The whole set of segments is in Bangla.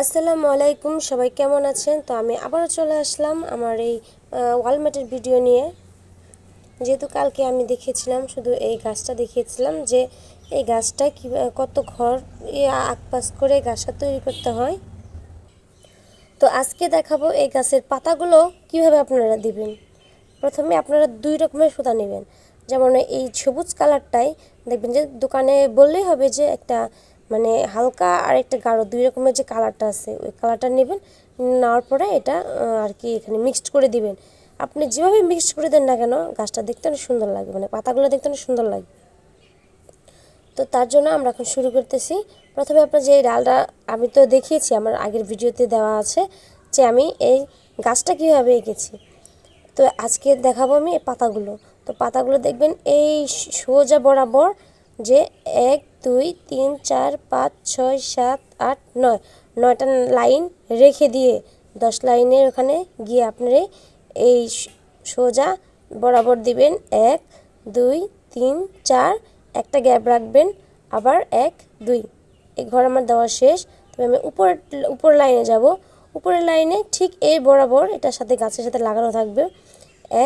আসসালামু আলাইকুম, সবাই কেমন আছেন? তো আমি আবারও চলে আসলাম আমার এই ওয়ালমেটের ভিডিও নিয়ে। যেহেতু কালকে আমি দেখিয়েছিলাম, শুধু এই গাছটা দেখিয়েছিলাম যে এই গাছটা কী কত ঘর আকপাস করে গাছটা তৈরি করতে হয়। তো আজকে দেখাবো এই গাছের পাতাগুলো কীভাবে আপনারা দিবেন। প্রথমে আপনারা দুই রকমের সুতা নেবেন। যেমন এই সবুজ কালারটাই দেখবেন যে দোকানে বললেই হবে যে একটা মানে হালকা আর একটা গাঢ়, দুই রকমের যে কালারটা আছে, ওই কালারটা নেবেন, নেওয়ার পরে এটা আর কি এখানে মিক্সড করে দিবেন। আপনি যেভাবে মিক্সড করে দেন না কেন, গাছটা দেখতে অনেক সুন্দর লাগবে মানে পাতাগুলো দেখতে অনেক সুন্দর লাগবে। তো তার জন্য আমরা এখন শুরু করতেছি। প্রথমে আপনার যে ডালটা আমি তো দেখিয়েছি, আমার আগের ভিডিওতে দেওয়া আছে যে আমি এই গাছটা কীভাবে এঁকেছি। তো আজকে দেখাবো আমি পাতাগুলো। তো পাতাগুলো দেখবেন এই সোজা বরাবর যে এক দুই, তিন, চার, পাঁচ, ছয়, সাত, আট, নয়। নয়টা লাইন রেখে দিয়ে দশ লাইনের ওখানে গিয়ে আপনার এই সোজা বরাবর দিবেন এক, দুই, তিন, চার, একটা গ্যাপ রাখবেন, আবার এক, দুই। এই ঘর আমার দেওয়া শেষ। তবে আমি উপর উপর লাইনে যাব। উপরের লাইনে ঠিক এই বরাবর এটার সাথে গাছের সাথে লাগানো থাকবে।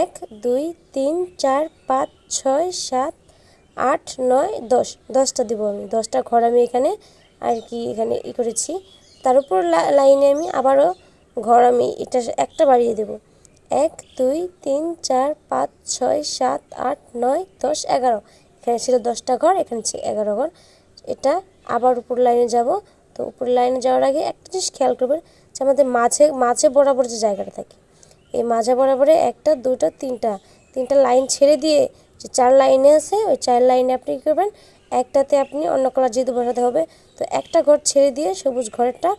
এক, দুই, তিন, চার, পাঁচ, ছয়, সাত আট, নয়, দশ। দশটা দেবো আমি। দশটা ঘর আমি এখানে আর কি এখানে ই করেছি। তার উপর লাইনে আমি আবারও ঘর আমি এটা একটা বাড়িয়ে দেব। এক, দুই, তিন, চার, পাঁচ, ছয়, সাত, আট, নয়, দশ, এগারো। এখানে ছিল দশটা ঘর, এখানে ছিল এগারো ঘর। এটা আবার উপর লাইনে যাব। তো উপর লাইনে যাওয়ার আগে একটা জিনিস খেয়াল করবেন যে আমাদের মাঝে মাঝে বরাবর যে জায়গাটা থাকে, এই মাঝে বরাবরে একটা, দুটো, তিনটা তিনটা লাইন ছেড়ে দিয়ে যে চার লাইনে আছে, ওই চার লাইনে আপনি কী করবেন, একটাতে আপনি অন্য কালার যেহেতু বসাতে হবে, তো একটা ঘর ছেড়ে দিয়ে সবুজ ঘরেরটা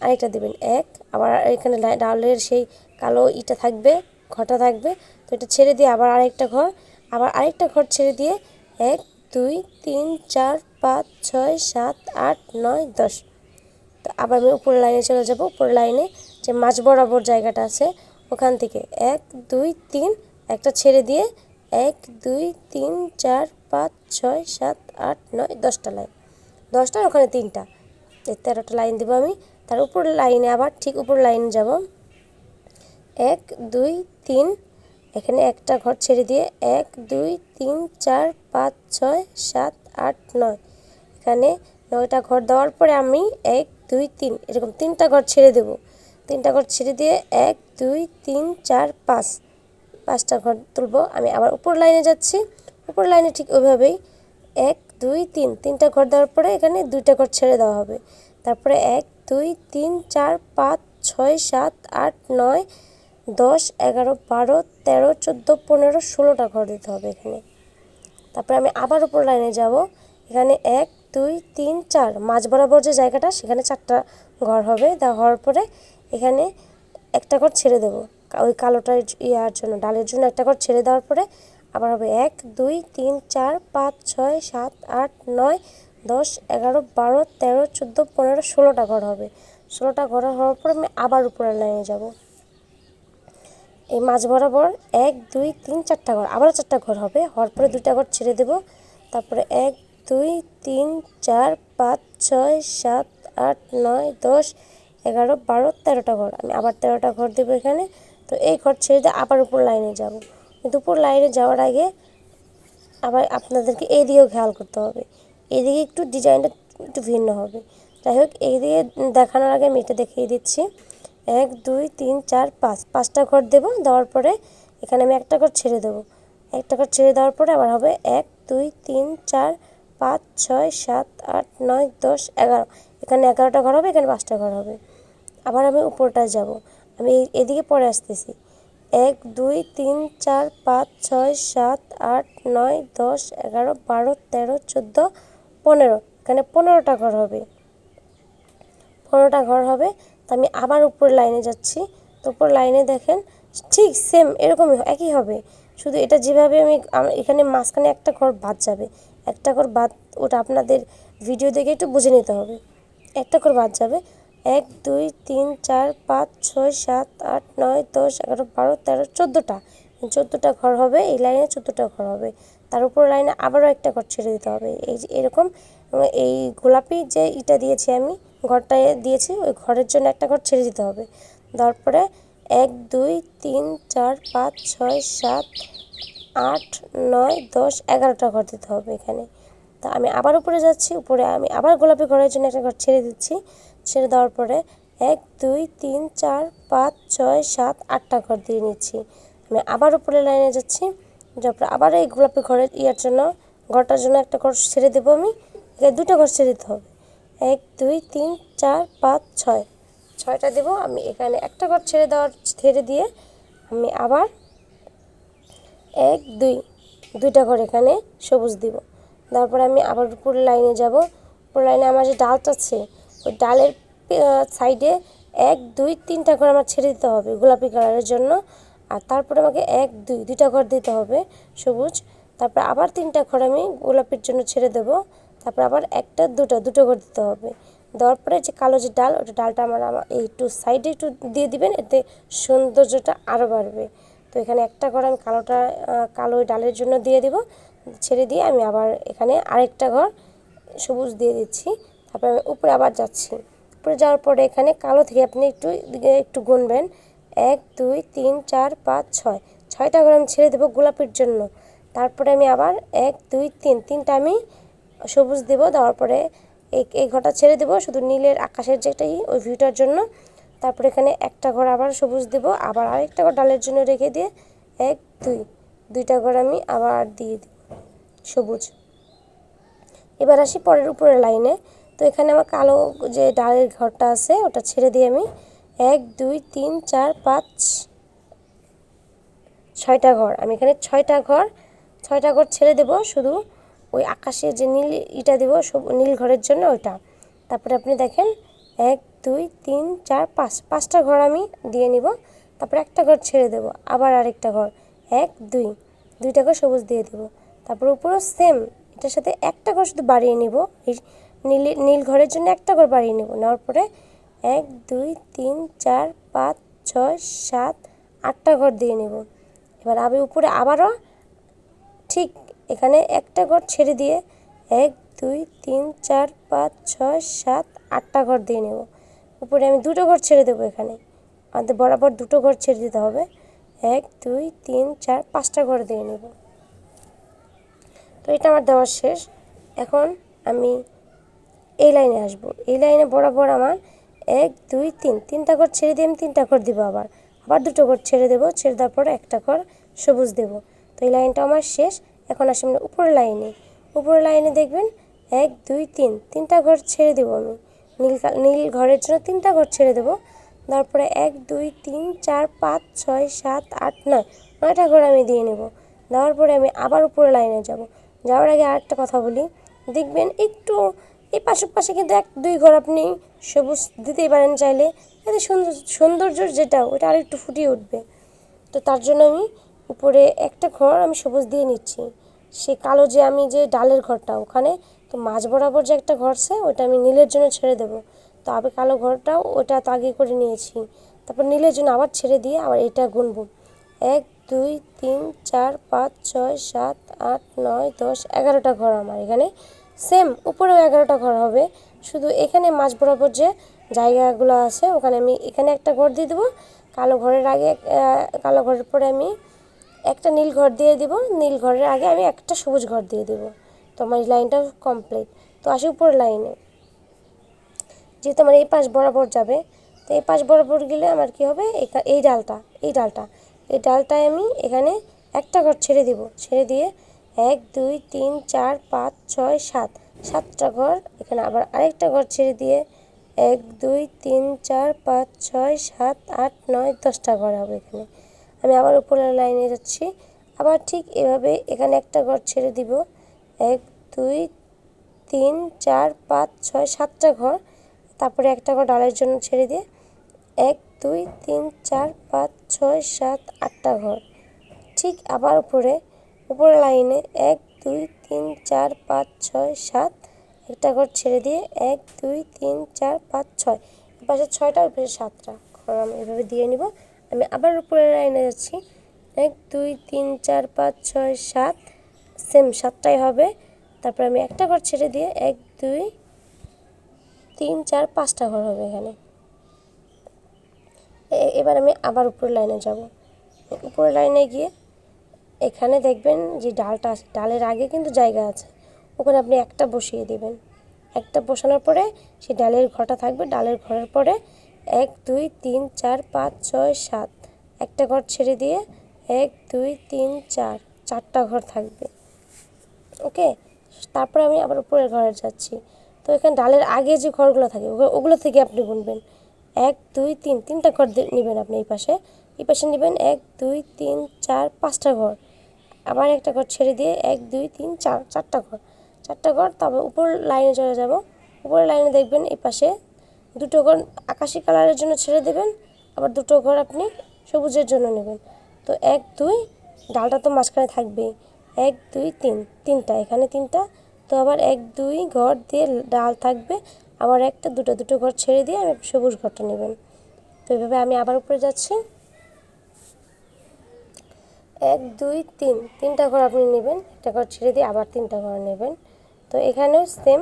আরেকটা দেবেন। এক, আবার এখানে ডালের সেই কালো ইটা থাকবে, ঘরটা থাকবে, তো এটা ছেড়ে দিয়ে আবার আরেকটা ঘর, আবার আরেকটা ঘর ছেড়ে দিয়ে এক, দুই, তিন, চার, পাঁচ, ছয়, সাত, আট, নয়, দশ। তো আবার আমি উপরের লাইনে চলে যাব উপর লাইনে যে মাঝ বরাবর জায়গাটা আছে, ওখান থেকে এক, দুই, তিন, একটা ছেড়ে দিয়ে এক, দুই, তিন, চার, পাঁচ, ছয়, সাত, আট, নয়, দশটা লাইন। দশটা ওখানে তিনটা। এই তেরোটা লাইন দেবো আমি। তার উপর লাইনে আবার ঠিক উপর লাইনে যাব। এক, দুই, তিন। এখানে একটা ঘর ছেড়ে দিয়ে এক, দুই, তিন, চার, পাঁচ, ছয়, সাত, আট, নয়। এখানে নয়টা ঘর দেওয়ার পরে আমি এক, দুই, তিন, এরকম তিনটা ঘর ছেড়ে দেব। তিনটা ঘর ছেড়ে দিয়ে এক, দুই, তিন, চার, পাঁচ। পাঁচটা ঘর তুলব। আমি আবার উপর লাইনে যাচ্ছি। উপর লাইনে ঠিক ওইভাবেই এক, দুই, তিন, তিনটা ঘর দেওয়ার পরে এখানে দুইটা ঘর ছেড়ে দেওয়া হবে। তারপরে এক, দুই, তিন, চার, পাঁচ, ছয়, সাত, আট, নয়, দশ, এগারো, বারো, তেরো, চোদ্দ, পনেরো, ষোলোটা ঘর দিতে হবে এখানে। তারপরে আমি আবার উপর লাইনে যাব। এখানে এক, দুই, তিন, চার, মাঝ বরাবর যে জায়গাটা, সেখানে চারটা ঘর হবে। দেওয়া হওয়ার পরে এখানে একটা ঘর ছেড়ে দেবো। ওই কালোটার ইয়ার জন্য, ডালের জন্য একটা ঘর ছেড়ে দেওয়ার পরে আবার হবে এক, দুই, তিন, চার, পাঁচ, ছয়, সাত, আট, নয়, দশ, এগারো, বারো, তেরো, চোদ্দ, পনেরো, ষোলোটা ঘর হবে। ষোলোটা ঘর হওয়ার পর আমি আবার উপরের লাইনে যাব। এই মাঝ বরাবর এক, দুই, তিন, চারটা ঘর, আবারও চারটা ঘর হবে। হওয়ার পরে দুইটা ঘর ছেড়ে দেব। তারপরে এক, দুই, তিন, চার, পাঁচ, ছয়, সাত, আট, নয়, দশ, এগারো, বারো, তেরোটা ঘর। আমি আবার তেরোটা ঘর দেবো এখানে। তো এই ঘর ছেড়ে দিয়ে আবার উপর লাইনে যাব। কিন্তু উপর লাইনে যাওয়ার আগে আবার আপনাদেরকে এই দিকেও খেয়াল করতে হবে। এদিকে একটু ডিজাইনটা একটু ভিন্ন হবে। যাই হোক, এইদিকে দেখানোর আগে আমি এটা দেখিয়ে দিচ্ছি। এক, দুই, তিন, চার, পাঁচ। পাঁচটা ঘর দেবো, দেওয়ার পরে এখানে আমি একটা ঘর ছেড়ে দেবো। একটা ঘর ছেড়ে দেওয়ার পরে আবার হবে এক, দুই, তিন, চার, পাঁচ, ছয়, সাত, আট, নয়, দশ, এগারো। এখানে এগারোটা ঘর হবে, এখানে পাঁচটা ঘর হবে। আবার আমি উপরটায় যাব। আমি এদিকে পরে আসতেছি। এক, দুই, তিন, চার, পাঁচ, ছয়, সাত, আট, নয়, দশ, এগারো, বারো, তেরো, চোদ্দ, পনেরো। এখানে পনেরোটা ঘর হবে। পনেরোটা ঘর হবে। তো আমি আবার উপর লাইনে যাচ্ছি। তো উপর লাইনে দেখেন, ঠিক সেম এরকমই একই হবে। শুধু এটা যেভাবে আমি এখানে মাঝখানে একটা ঘর বাদ যাবে। একটা ঘর বাদ, ওটা আপনাদের ভিডিও দেখে একটু বুঝে নিতে হবে। একটা ঘর বাদ যাবে। এক, দুই, তিন, চার, পাঁচ, ছয়, সাত, আট, নয়, দশ, এগারো, বারো, তেরো, চোদ্দোটা। চোদ্দোটা ঘর হবে, এই লাইনে চোদ্দোটা ঘর হবে। তার উপর লাইনে আবারও একটা ঘর ছেড়ে দিতে হবে। এই এরকম এই গোলাপি যে ইটা দিয়েছি আমি ঘরটা দিয়েছি, ওই ঘরের জন্য একটা ঘর ছেড়ে দিতে হবে। তারপরে এক, দুই, তিন, চার, পাঁচ, ছয়, সাত, আট, নয়, দশ, এগারোটা ঘর দিতে হবে এখানে। তা আমি আবার উপরে যাচ্ছি, উপরে আমি আবার গোলাপি ঘরের জন্য একটা ঘর ছেড়ে দিচ্ছি। ছেড়ে দেওয়ার পরে এক, দুই, তিন, চার, পাঁচ, ছয়, সাত, আটটা ঘর দিয়ে নিচ্ছি। আমি আবার উপরে লাইনে যাচ্ছি। তারপরে আবার এই গোলাপি ঘরের ইয়ার জন্য, ঘরটার জন্য একটা ঘর ছেড়ে দেবো আমি। দুটো ঘর ছেড়ে দিতে হবে। এক, দুই, তিন, চার, পাঁচ, ছয়। ছয়টা দেবো আমি এখানে একটা ঘর ছেড়ে দেওয়ার, ছেড়ে দিয়ে আমি আবার এক, দুই, দুইটা ঘর এখানে সবুজ দিব। তারপরে আমি আবার উপরে লাইনে যাব। উপর লাইনে আমার যে ডালটা আছে ওই ডালের সাইডে এক, দুই, তিনটা ঘর আমার ছেড়ে দিতে হবে গোলাপি কালারের জন্য। আর তারপরে আমাকে এক, দুই, দুইটা ঘর দিতে হবে সবুজ। তারপর আবার তিনটা ঘর আমি গোলাপির জন্য ছেড়ে দেব। তারপর আবার একটা, দুটো দুটো ঘর দিতে হবে। দেওয়ার পরে যে কালো যে ডাল, ওটা ডালটা আমার আমার একটু সাইডে একটু দিয়ে দিবেন, এতে সৌন্দর্যটা আরও বাড়বে। তো এখানে একটা ঘর আমি কালোটা কালো ডালের জন্য দিয়ে দিব। ছেড়ে দিয়ে আমি আবার এখানে আরেকটা ঘর সবুজ দিয়ে দিচ্ছি। তারপরে উপরে আবার যাচ্ছি। উপরে যাওয়ার পরে এখানে কালো থেকে আপনি একটু একটু গুনবেন। এক, দুই, তিন, চার, পাঁচ, ছয়। ছয়টা ঘর আমি ছেড়ে দেবো গোলাপির জন্য। তারপরে আমি আবার এক, দুই, তিন। তিনটা আমি সবুজ দেব, দেওয়ার পরে এই এই ঘরটা ছেড়ে দেবো শুধু নীলের আকাশের যেটাই ওই ভিউটার জন্য। তারপরে এখানে একটা ঘর আবার সবুজ দেব, আবার আরেকটা ঘর ডালের জন্য রেখে দিয়ে এক, দুই। দুইটা ঘর আমি আবার দিয়ে দিব সবুজ। এবার আসি পরের উপরের লাইনে। তো এখানে আমার কালো যে ডালের ঘরটা আছে, ওটা ছেড়ে দিয়ে আমি। এক, দুই, তিন, চার, পাঁচ, ছয়টা ঘর। আমি এখানে ছয়টা ঘর ছয়টা ঘর ছেড়ে দেব শুধু ওই আকাশে যে নীল ইটা দেবো, সব নীল ঘরের জন্য ওইটা। তারপরে আপনি দেখেন, এক, দুই, তিন, চার, পাঁচ, পাঁচটা ঘর আমি দিয়ে নিব। তারপরে একটা ঘর ছেড়ে দেব, আবার আরেকটা ঘর। এক, দুই, দুইটা ঘর সবুজ দিয়ে দেব। তারপর উপরেও সেম এটার সাথে একটা ঘর শুধু বাড়িয়ে নিব। এই নীল নীল ঘরের জন্য একটা ঘর বাড়িয়ে নেব। নেওয়ার পরে এক, দুই, তিন, চার, পাঁচ, ছয়, সাত, আটটা ঘর দিয়ে নেব। এবার আমি উপরে আবারও ঠিক এখানে একটা ঘর ছেড়ে দিয়ে এক, দুই, তিন, চার, পাঁচ, ছয়, সাত, আটটা ঘর দিয়ে নেব। উপরে আমি দুটো ঘর ছেড়ে দেবো এখানে। আমাদের বরাবর দুটো ঘর ছেড়ে দিতে হবে। এক, দুই, তিন, চার, পাঁচটা ঘর দিয়ে নেব। তো এটা আমার দেওয়া শেষ। এখন আমি এই লাইনে আসব। এই লাইনে বরাবর আমার এক, দুই, তিন। তিনটা ঘর ছেড়ে দিয়ে আমি তিনটা ঘর দিব আবার। আবার দুটো ঘর ছেড়ে দেবো, ছেড়ে দেওয়ার পরে একটা ঘর সবুজ দেব। তো এই লাইনটা আমার শেষ। এখন আসি আমরা উপরের লাইনে। উপরের লাইনে দেখবেন এক, দুই, তিন। তিনটা ঘর ছেড়ে দেবো আমি। নীল নীল ঘরের জন্য তিনটা ঘর ছেড়ে দেবো। তারপরে এক, দুই, তিন, চার, পাঁচ, ছয়, সাত, আট, নয়, নয়টা ঘর আমি দিয়ে নেব। দেওয়ার পরে আমি আবার উপরে লাইনে যাব। যাওয়ার আগে আরেকটা কথা বলি। দেখবেন একটু এই পাশে কিন্তু এক, দুই ঘর আপনি সবুজ দিতেই পারেন চাইলে। এতে সৌন্দর্য যেটা, ওটা আর একটু ফুটিয়ে উঠবে। তো তার জন্য আমি উপরে একটা ঘর আমি সবুজ দিয়ে নিচ্ছি। সে কালো যে আমি যে ডালের ঘরটা ওখানে, তো মাঝ বরাবর যে একটা ঘর আছে, ওটা আমি নীলের জন্য ছেড়ে দেবো। তো আমি কালো ঘরটাও ওটা তো আগে করে নিয়েছি। তারপর নীলের জন্য আবার ছেড়ে দিয়ে আবার এটা গুনবো। এক, দুই, তিন, চার, পাঁচ, ছয়, সাত, আট, নয়, দশ, এগারোটা ঘর আমার এখানে। সেম, উপরেও এগারোটা ঘর হবে। শুধু এখানে মাঝ বরাবর যে জায়গাগুলো আছে, ওখানে আমি এখানে একটা ঘর দিয়ে দেবো। কালো ঘরের আগে কালো ঘরের পরে আমি একটা নীল ঘর দিয়ে দিব। নীল ঘরের আগে আমি একটা সবুজ ঘর দিয়ে দেবো। তো আমার লাইনটা কমপ্লিট তো আসি উপরের লাইনে। যেহেতু আমার এই পাশ বরাবর যাবে, তো এই পাশ বরাবর গেলে আমার কি হবে? এই ডালটা এই ডালটা। এই ডালটায় আমি এখানে একটা ঘর ছেড়ে দিব। ছেড়ে দিয়ে এক, দুই, তিন, চার, পাঁচ, ছয়, সাত। সাতটা ঘর, এখানে আবার আরেকটা ঘর ছেড়ে দিয়ে এক, দুই, তিন, চার, পাঁচ, ছয়, সাত, আট, নয়, দশটা ঘর হবে এখানে। আমি আবার উপরের লাইনে যাচ্ছি। আবার ঠিক এভাবে এখানে একটা ঘর ছেড়ে দিব। এক, দুই, তিন, চার, পাঁচ, ছয়, সাতটা ঘর। তারপরে একটা ঘর ডালের জন্য ছেড়ে দিয়ে এক, দুই, তিন, চার, পাঁচ, ছয়, সাত, আটটা ঘর। ঠিক আবার উপরে উপরে লাইনে এক, দুই, তিন, চার, পাঁচ, ছয়, সাত, একটা ঘর ছেড়ে দিয়ে এক, দুই, তিন, চার, পাঁচ, ছয়। এপাশে ছয়টা ওই পাশে সাতটা। ঘর আমি এভাবে দিয়ে নিব। আমি আবার উপরের লাইনে যাচ্ছি। এক, দুই, তিন, চার, পাঁচ, ছয়, সাত সেম সাতটাই হবে। তারপর আমি একটা ঘর ছেড়ে দিয়ে এক, দুই, তিন, চার, পাঁচটা ঘর হবে এখানে। এবার আমি আবার উপরের লাইনে যাব। উপরের লাইনে গিয়ে এখানে দেখবেন যে ডালটা আছে, ডালের আগে কিন্তু জায়গা আছে। ওখানে আপনি একটা বসিয়ে দিবেন। একটা বসানোর পরে সেই ডালের ঘরটা থাকবে। ডালের ঘরের পরে এক, দুই, তিন, চার, পাঁচ, ছয়, সাত। একটা ঘর ছেড়ে দিয়ে এক, দুই, তিন, চার, চারটা ঘর থাকবে। ওকে? তারপরে আমি আবার উপরের ঘরে যাচ্ছি। তো এখানে ডালের আগে যে ঘরগুলো থাকে, ওগুলো- থেকে আপনি গুনবেন। এক, দুই, তিন, তিনটা ঘর নেবেন আপনি এই পাশে। এই পাশে নেবেন এক, দুই, তিন, চার, পাঁচটা ঘর। আবার একটা ঘর ছেড়ে দিয়ে এক, দুই, তিন, চার, চারটা ঘর। চারটা ঘর, তারপর উপর লাইনে চলে যাব। উপরের লাইনে দেখবেন এই পাশে দুটো ঘর আকাশি কালারের জন্য ছেড়ে দেবেন। আবার দুটো ঘর আপনি সবুজের জন্য নেবেন। তো এক, দুই, ডালটা তো মাঝখানে থাকবেই। এক, দুই, তিন, তিনটা, এখানে তিনটা। তো আবার এক, দুই ঘর দিয়ে ডাল থাকবে। আবার একটা, দুটো দুটো ঘর ছেড়ে দিয়ে আমি সবুজ ঘরটা নেবেন। তো এভাবে আমি আবার উপরে যাচ্ছি। এক, দুই, তিন। তিনটা ঘর আপনি নেবেন, একটা ঘর ছেড়ে দিয়ে আবার তিনটা ঘর নেবেন। তো এখানেও সেম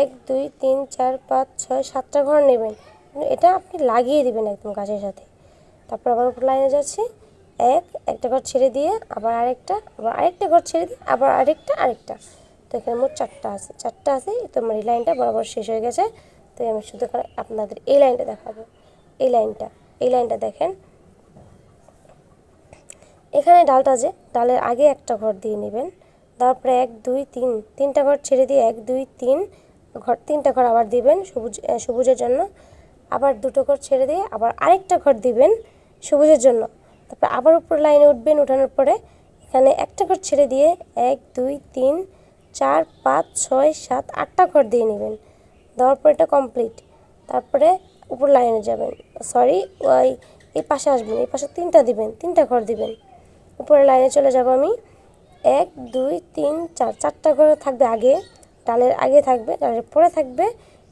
এক, দুই, তিন, চার, পাঁচ, ছয়, সাতটা ঘর নেবেন। এটা আপনি লাগিয়ে দিবেন একদম গাছের সাথে। তারপর আবার উপর লাইনে যাচ্ছি। এক, একটা ঘর ছেড়ে দিয়ে আবার আরেকটা আবার আরেকটা ঘর ছেড়ে দিয়ে আবার আরেকটা আরেকটা। তো এখানে মোট চারটা আছে। চারটা আছে তো আমার এই লাইনটা বরাবর শেষ হয়ে গেছে। তো আমি শুধু আপনাদের এই লাইনটা দেখাবো। এই লাইনটা এই লাইনটা দেখেন। এখানে ডালটা যে ডালের আগে একটা ঘর দিয়ে নেবেন। তারপরে এক, দুই, তিন, তিনটা ঘর ছেড়ে দিয়ে এক, দুই, তিন ঘর, তিনটা ঘর আবার দিবেন সবুজ সবুজের জন্য। আবার দুটো ঘর ছেড়ে দিয়ে আবার আরেকটা ঘর দিবেন সবুজের জন্য। তারপর আবার উপর লাইনে উঠবেন, উঠানোর পরে এখানে একটা ঘর ছেড়ে দিয়ে এক, দুই, তিন, চার, পাঁচ, ছয়, সাত, আটটা ঘর দিয়ে নেবেন। দেওয়ার পর এটা কমপ্লিট। তারপরে উপর লাইনে যাবেন। সরি, ওই, এই পাশে আসবেন, এই পাশে তিনটা দিবেন, তিনটা ঘর দিবেন। উপরে লাইনে চলে যাব আমি। এক, দুই, তিন, চার, চারটা ঘর থাকবে আগে, ডালের আগে থাকবে, ডালের পরে থাকবে।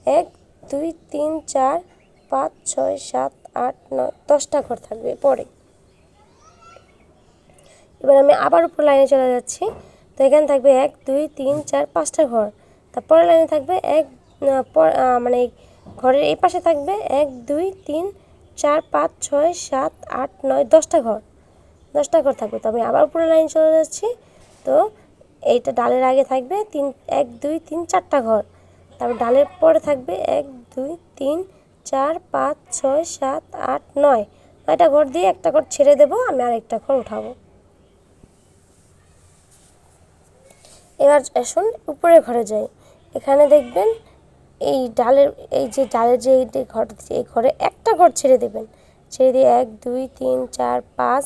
এক, দুই, তিন, চার, পাঁচ, ছয়, সাত, আট, নয়, দশটা ঘর থাকবে পরে। এবার আমি আবার উপর লাইনে চলে যাচ্ছি। তো এখানে থাকবে এক, দুই, তিন, চার, পাঁচটা ঘর। তারপরে লাইনে থাকবে এক মানে ঘরের এই পাশে থাকবে এক, দুই, তিন, চার, পাঁচ, ছয়, সাত, আট, নয়, দশটা ঘর। দশটা ঘর থাকবে। তো আমি আবার উপরে লাইন চলে যাচ্ছি। তো এইটা ডালের আগে থাকবে তিন, এক, দুই, তিন, চারটা ঘর। তারপর ডালের পরে থাকবে এক, দুই, তিন, চার, পাঁচ, ছয়, সাত, আট, নয়। নয়টা ঘর দিয়ে একটা ঘর ছেড়ে দেবো, আমি আরেকটা ঘর উঠাবো। এবার আসুন উপরের ঘরে যাই। এখানে দেখবেন এই ডালের, এই যে ডালের যে এই ঘর, এই ঘরে একটা ঘর ছেড়ে দেবেন। ছেড়ে দিয়ে এক, দুই, তিন, চার, পাঁচ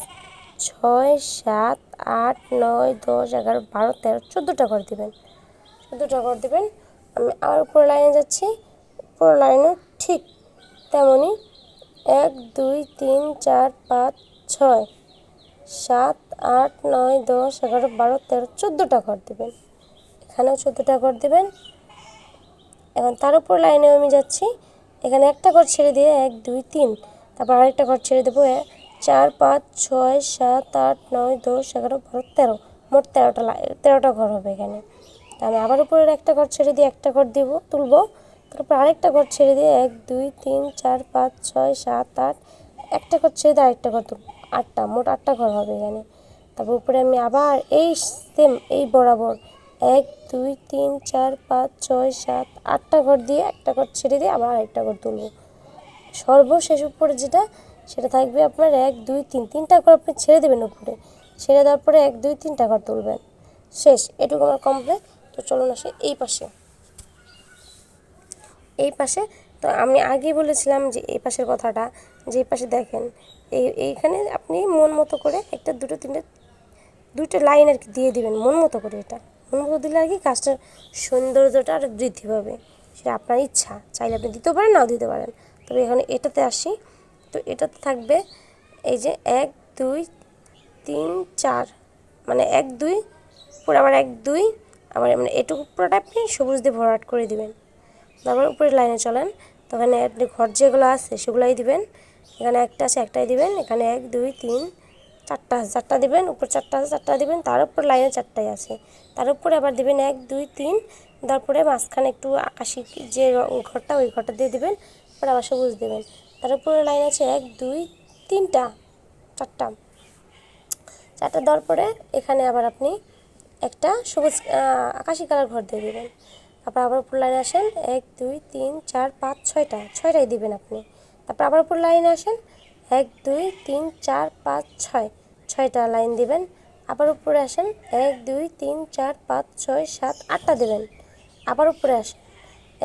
ছয় সাত আট নয় দশ এগারো বারো তেরো চোদ্দোটা ঘর দেবেন। চোদ্দোটা ঘর দেবেন। আমি আবার উপরে লাইনে যাচ্ছি। উপর লাইনে ঠিক তেমনই। এক, দুই, তিন, চার, পাঁচ, ছয়, সাত, আট, নয়, দশ, এগারো, বারো, তেরো, চোদ্দোটা ঘর দেবেন। এখানেও চোদ্দোটা ঘর দেবেন। এখন তার উপর লাইনে আমি যাচ্ছি। এখানে একটা ঘর ছেড়ে দিয়ে এক, দুই, তিন, তারপর আরেকটা ঘর ছেড়ে দেবো চার, পাঁচ, ছয়, সাত, আট, নয়, দশ, এগারো, বারো, তেরো। মোট তেরোটা তেরোটা ঘর হবে এখানে। তা আমি আবার উপরের একটা ঘর ছেড়ে দিয়ে একটা ঘর দিব, তুলবো। তারপর আরেকটা ঘর ছেড়ে দিয়ে এক, দুই, তিন, চার, পাঁচ, ছয়, সাত, আট, একটা ঘর ছেড়ে দিয়ে আরেকটা ঘর তুলবো। আটটা, মোট আটটা ঘর হবে এখানে। তারপর উপরে আমি আবার এই সেম এই বরাবর এক, দুই, তিন, চার, পাঁচ, ছয়, সাত, আটটা ঘর দিয়ে একটা ঘর ছেড়ে দিয়ে আবার আরেকটা ঘর তুলবো। সর্বশেষ উপরে যেটা সেটা থাকবে আপনার এক, দুই, তিন, তিনটা ঘর আপনি ছেড়ে দেবেন উপরে। ছেড়ে দেওয়ার পরে এক, দুই, তিনটা ঘর তুলবেন। শেষ, এটুকু আমার কমপ্লিট তো চলুন আসি এই পাশে। এই পাশে, তো আমি আগেই বলেছিলাম যে এই পাশের কথাটা, যে এই পাশে দেখেন, এই, এইখানে আপনি মন মতো করে একটা দুটো, তিনটে, দুটো লাইন আর কি দিয়ে দিবেন, মন মতো করে এটা। মন মতো দিলে আর কি গাছটার সৌন্দর্যটা আরও বৃদ্ধি পাবে। সেটা আপনার ইচ্ছা, চাইলে আপনি দিতে পারেন, নাও দিতে পারেন। তবে এখানে এটাতে আসি। তো এটাতে থাকবে এই যে এক, দুই, তিন, চার। মানে এক, দুই পুরো আবার এক, দুই, আবার মানে এটুকু পুরোটা আপনি সবুজ দিয়ে ভরাট করে দিবেন। তারপর উপরের লাইনে চলেন। তো ওখানে আপনি ঘর যেগুলো আছে সেগুলোই দিবেন। এখানে একটা আছে, একটাই দিবেন। এখানে এক, দুই, তিন, চারটা আছে, চারটা দিবেন। উপর চারটা আছে, চারটা দিবেন। তার উপর লাইনে চারটাই আছে। তার উপরে আবার দিবেন এক, দুই, তিন। তারপরে মাঝখানে একটু আকাশি যে ঘরটা, ওই ঘরটা দিয়ে দিবেন। পরে আবার সবুজ দেবেন। তার উপরে লাইন আছে এক, দুই, তিনটা, চারটা। চারটা দেওয়ার পরে এখানে আবার আপনি একটা সবুজ আকাশি কালার ঘর দিয়ে দিবেন। তারপর আবার উপর লাইনে আসেন, এক, দুই, তিন, চার, পাঁচ, ছয়টা, ছয়টাই দিবেন আপনি। তারপর আবার উপর লাইনে আসেন, এক, দুই, তিন, চার, পাঁচ, ছয়, ছয়টা লাইন দিবেন। আবার উপরে আসেন, এক, দুই, তিন, চার, পাঁচ, ছয়, সাত, আটটা দেবেন। আবার উপরে আসেন,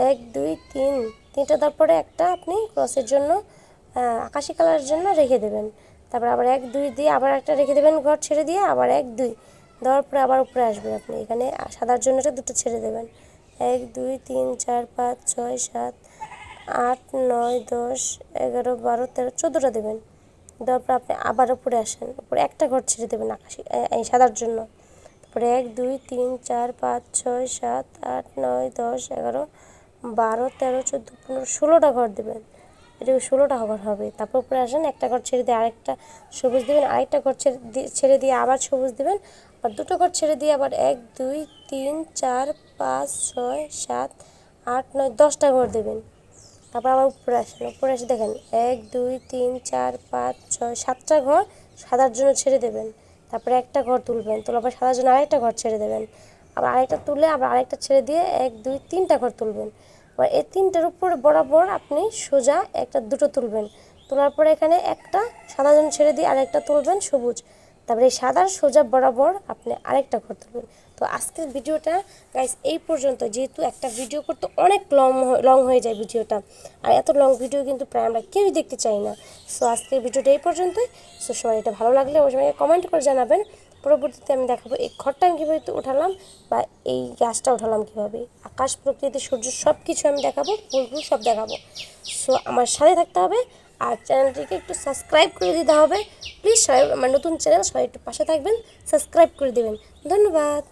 এক, দুই, তিন তিনটা দেওয়ার পরে একটা আপনি ক্রসের জন্য আকাশি কালারের জন্য রেখে দেবেন। তারপর আবার এক, দুই দিয়ে আবার একটা রেখে দেবেন, ঘর ছেড়ে দিয়ে আবার এক, দুই। দেওয়ার পরে আবার উপরে আসবেন আপনি। এখানে সাদার জন্য দুটো ছেড়ে দেবেন। এক, দুই, তিন, চার, পাঁচ, ছয়, সাত, আট, নয়, দশ, এগারো, বারো, তেরো, চোদ্দোটা দেবেন। দেওয়ার পর আপনি আবার উপরে আসেন। উপরে একটা ঘর ছেড়ে দেবেন আকাশি এই সাদার জন্য। তারপরে এক, দুই, তিন, চার, পাঁচ, ছয়, সাত, আট, নয়, দশ, এগারো বারো, তেরো, চোদ্দ, পনেরো, ষোলোটা ঘর দেবেন। এটা ষোলোটা ঘর হবে? তারপর উপরে আসেন, একটা ঘর ছেড়ে দিয়ে আরেকটা সবুজ দেবেন, আরেকটা ঘর ছেড়ে দিয়ে ছেড়ে দিয়ে আবার সবুজ দেবেন, আর দুটো ঘর ছেড়ে দিয়ে আবার এক, দুই, তিন, চার, পাঁচ, ছয়, সাত, আট, নয়, দশটা ঘর দেবেন। তারপর আবার উপরে আসেন, উপরে এসে দেখেন, এক, দুই, তিন, চার, পাঁচ, ছয়, সাতটা ঘর সাদার জন্য ছেড়ে দেবেন। তারপরে একটা ঘর তুলবেন তোলার পর সাদার জন্য আরেকটা ঘর ছেড়ে দেবেন। আবার আরেকটা তুলে আবার আরেকটা ছেড়ে দিয়ে এক, দুই, তিনটা ঘর তুলবেন। এবার এই তিনটার উপরে বরাবর আপনি সোজা একটা দুটো তুলবেন। তোলার পরে এখানে একটা সাদা জন ছেড়ে দিয়ে আরেকটা তুলবেন, সবুজ। তারপরে এই সাদার সোজা বরাবর আপনি আরেকটা ঘর তুলবেন। তো আজকের ভিডিওটা গাইস এই পর্যন্ত। যেহেতু একটা ভিডিও করতে অনেক লং লং হয়ে যায় ভিডিওটা। আর এত লং ভিডিও কিন্তু প্রায় আমরা কেউই দেখতে চাই না। সো আজকের ভিডিওটা এই পর্যন্তই। সো সবাই এটা ভালো লাগলে অবশ্যই কমেন্ট করে জানাবেন। পরবর্তীতে আমি দেখাবো এই ঘরটা আমি কীভাবে উঠালাম বা এই গাছটা উঠালাম কীভাবে। আকাশ, প্রকৃতি, সূর্য সব কিছু আমি দেখাবো ফুলগুলো ফুল সব দেখাবো। সো আমার সাথে থাকতে হবে আর চ্যানেলটিকে একটু সাবস্ক্রাইব করে দিতে হবে। প্লিজ সবাই, আমার নতুন চ্যানেল সবাই একটু পাশে থাকবেন, সাবস্ক্রাইব করে দেবেন। ধন্যবাদ।